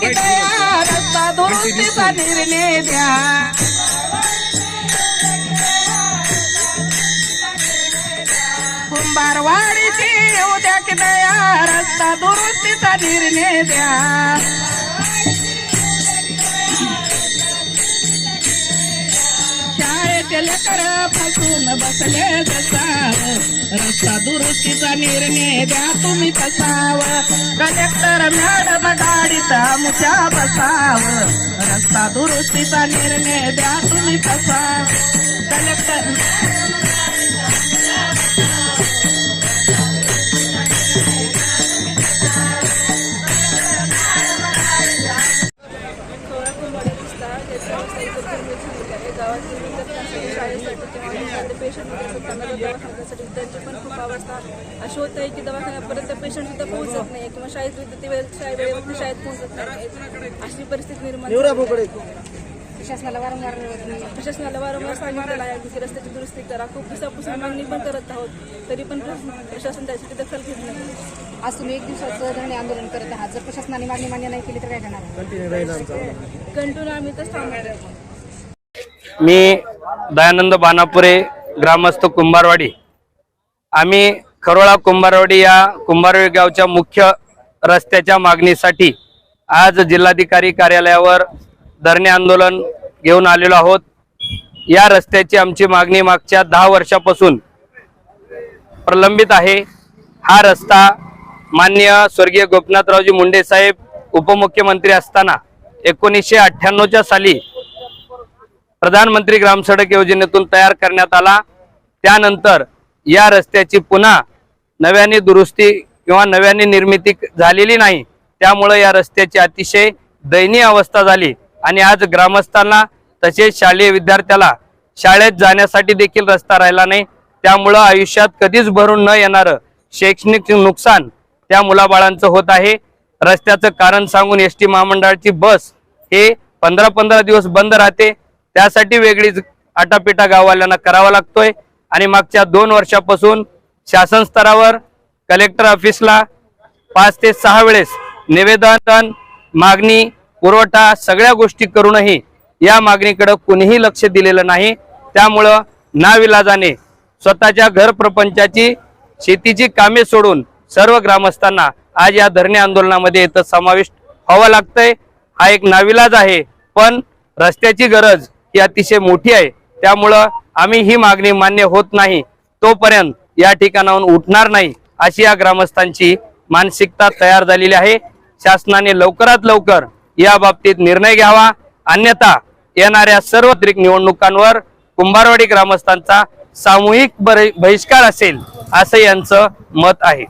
की दया रस्ता दुरुस्तीचा निर्णय द्या कुंभारवाडीची उद्या द्या की दया रस्ता दुरुस्तीचा निर्णय द्या? शाळेचे लेकरपासून बसले जसा. दुरुस्तीचा निर्णय द्या तुम्ही कसाव? कलेक्टर मॅडम गाडीत आमच्या बसाव. रस्ता दुरुस्तीचा निर्णय द्या तुम्ही कसाव? कलेक्टर अवस्था अशी होत आहे की दवाखान्यापर्यंत पेशंट सुद्धा पोहोचत नाही किंवा शाळेत विद्यार्थी वेळ शाळे वेळेवरती शाळेत पोहोचत नाही. अशी परिस्थिती निर्माण. प्रशासनाला वारंवार प्रशासनाला वारंवार सांगितलेलं आहे. की रस्त्याची दुरुस्ती करा. खूप दिवसापासून मागणी पण करत आहोत. तरी पण प्रशासन- त्याची दखल घेत नाही. आज तुम्ही एक दिवसाचं धरणे आंदोलन करत आहात. जर प्रशासनाने मागणी मान्य नाही केली तर काय करणार कंटिन्यू आम्ही तर थांबणार आहे मी दयानंद बानापुरे ग्रामस्थ कुंभारवाडी. आम्ही खरोळा कुंभारवाडी या कुंभारवाडी गावच्या मुख्य रस्त्याच्या मागणीसाठी आज जिल्हाधिकारी कार्यालयावर धरणे आंदोलन घेऊन आलेलो आहोत. या रस्त्याची आमची मागणी मागच्या दहा वर्षापासून प्रलंबित आहे. हा रस्ता मान्य स्वर्गीय गोपीनाथरावजी मुंडे साहेब उपमुख्यमंत्री असताना एकोणीसशे अठ्ठ्याण्णवच्या साली प्रधानमंत्री ग्राम सडक योजनेतून तयार करण्यात आला. त्यानंतर या रस्त्याची पुन्हा नव्याने दुरुस्ती किंवा नव्याने निर्मिती झालेली नाही. त्यामुळे या रस्त्याची अतिशय दयनीय अवस्था झाली आणि आज ग्रामस्थांना तसेच शालेय विद्यार्थ्याला शाळेत जाण्यासाठी देखील रस्ता राहिला नाही. त्यामुळं आयुष्यात कधीच भरून न येणारं शैक्षणिक नुकसान त्या मुलाबाळांचं होत आहे. रस्त्याचं कारण सांगून एस टी महामंडळाची बस हे पंधरा पंधरा दिवस बंद राहते. त्यासाठी वेगळीच आटापिटा गाववाल्यांना करावा लागतोय. आणि मागच्या दोन वर्षापासून शासन स्तरावर कलेक्टर ऑफिसला पाच ते सहा वेळेस निवेदन मागणी पुरवठा सगळ्या गोष्टी करूनही या मागणीकडे कुणीही लक्ष दिलेलं नाही. त्यामुळं नाविलाजाने स्वतःच्या घर प्रपंचाची शेतीची कामे सोडून सर्व ग्रामस्थांना आज या धरणे आंदोलनामध्ये इथं समाविष्ट व्हावं लागतंय. हा एक नाविलाज आहे पण रस्त्याची गरज ही अतिशय मोठी आहे. त्यामुळं आम्ही ही मागणी मान्य होत नाही तोपर्यंत या ठिकाणाहून उठणार नाही अशी या ग्रामस्थांची मानसिकता तयार झालेली आहे. शासनाने लवकरात लवकर या बाबतीत निर्णय घ्यावा. अन्यथा येणाऱ्या सार्वत्रिक निवडणुकांवर कुंभारवाडी ग्रामस्थांचा सामूहिक बहिष्कार असेल असं यांचं मत आहे.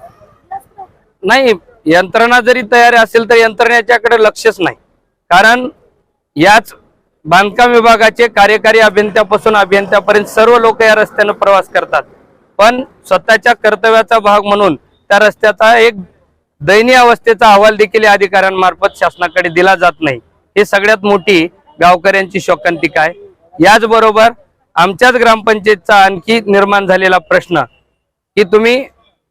नाही यंत्रणा जरी तयार असेल तर यंत्रणेच्याकडे लक्षच नाही. कारण याच बांधकाम विभागाचे कार्यकारी अभियंत्यापासून अभियंत्यापर्यंत सर्व लोक या रस्त्यानं प्रवास करतात. पण स्वतःच्या कर्तव्याचा भाग म्हणून त्या रस्त्याचा एक दयनीय अवस्थेचा अहवाल देखील या अधिकाऱ्यांमार्फत शासनाकडे दिला जात नाही. हे सगळ्यात मोठी गावकऱ्यांची शोकांतिका आहे. याचबरोबर आमच्याच ग्रामपंचायतचा आणखी निर्माण झालेला प्रश्न की तुम्ही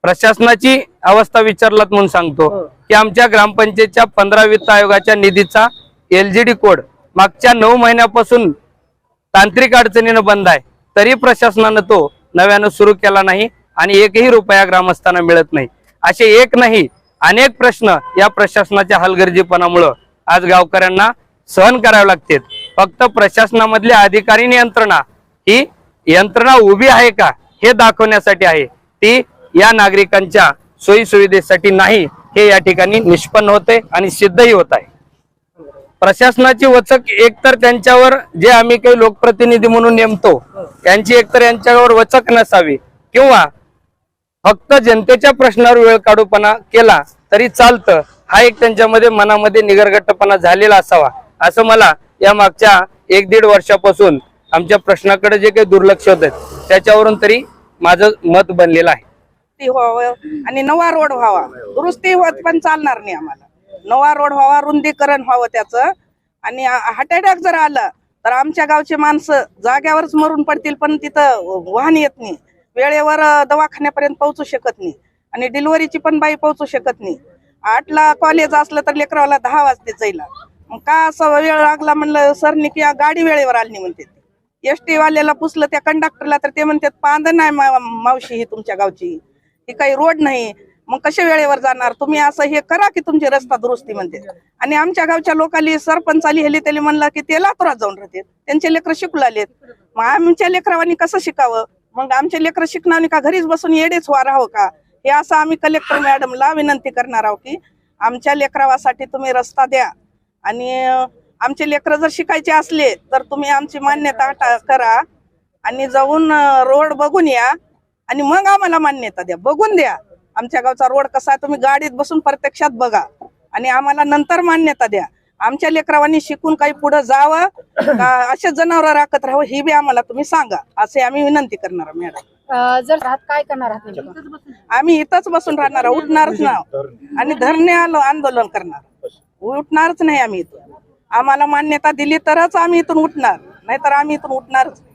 प्रशासनाची अवस्था विचारलात म्हणून सांगतो की आमच्या ग्रामपंचायतच्या पंधरा वित्त आयोगाच्या निधीचा एलजीडी कोड मागच्या नऊ महिन्यापासून तांत्रिक अडचणीनं बंद आहे. तरी प्रशासनानं तो नव्यानं सुरू केला नाही आणि एकही रुपया ग्रामस्थांना मिळत नाही. असे एक नाही अनेक प्रश्न या प्रशासनाच्या हलगर्जीपणामुळं आज गावकऱ्यांना सहन करावे लागते फक्त प्रशासनामधली अधिकारी यंत्रणा ही यंत्रणा उभी आहे का हे दाखवण्यासाठी आहे. ती या नागरिकांच्या सोयी सुविधेसाठी नाही हे या ठिकाणी निष्पन्न होते आणि सिद्धही होत आहे. प्रशासनाची वचक एकतर त्यांच्यावर जे आम्ही काही लोकप्रतिनिधी म्हणून नेमतो त्यांची एकतर यांच्यावर वचक नसावी किंवा फक्त जनतेच्या प्रश्नावर वेळ काढूपणा केला तरी चालतं. हा एक त्यांच्यामध्ये मनामध्ये निगरगट्टपणा झालेला असावा असं मला या मागच्या एक दीड वर्षापासून आमच्या प्रश्नाकडे जे काही दुर्लक्ष होत त्याच्यावरून तरी माझं मत बनलेलं आहे. आणि नवा रोड व्हावा. दुरुस्ती होत पण चालणार नाही आम्हाला. नवा रोड व्हावा रुंदीकरण व्हावं त्याचं. आणि हार्ट अटॅक जर आलं तर आमच्या गावचे माणसं जाग्यावरच मरून पडतील पण तिथं वाहन येत नाही. वेळेवर दवाखान्यापर्यंत पोहोचू शकत नाही. आणि डिलिव्हरीची पण बाई पोहोचू शकत नाही. आठला कॉलेज असलं तर लेकराला दहा वाजते जायला. मग का असं वेळ लागला म्हणलं सरनी की गाडी वेळेवर आली म्हणते एस टी वाल्याला पुसलं त्या कंडक्टरला तर ते म्हणतात पांद नाही मावशी ही तुमच्या गावची. ही काही रोड नाही. मग कसे वेळेवर जाणार? तुम्ही असं हे करा की तुमची रस्ता दुरुस्ती म्हणते. आणि आमच्या गावच्या लोकांनी सरपंचाली हेली त्याला म्हणलं की ते लातुरात जाऊन राहते त्यांचे लेकर शिकू लागलेत. मग आमच्या लेकरावानी कसं शिकावं? मग आमचे लेकर शिकणार का घरीच बसून येडेच व्हा राहावं का? हे असं आम्ही कलेक्टर मॅडमला विनंती करणार आहोत की आमच्या लेकरावासाठी तुम्ही रस्ता द्या. आणि आमचे लेकरं जर शिकायचे असले तर तुम्ही आमची मान्यता करा. आणि जाऊन रोड बघून या. आणि मग आम्हाला मान्यता द्या. बघून द्या. आमच्या गावचा रोड कसा आहे तुम्ही गाडीत बसून प्रत्यक्षात बघा. आणि आम्हाला नंतर मान्यता द्या. आमच्या लेकरावांनी शिकून काही पुढे जावं का असे जनावर राखत राहावं ही बी आम्हाला तुम्ही सांगा. असे आम्ही विनंती करणार आहोत, मॅडम. जर राहत काय करणार आहात? आम्ही इथंच बसून राहणार आहोत, उठणारच ना आणि धरणे आलो आंदोलन करणार उठणारच नाही आम्ही इथून. आम्हाला मान्यता दिली तरच आम्ही इथून उठणार. नाहीतर आम्ही इथून उठणारच नाही.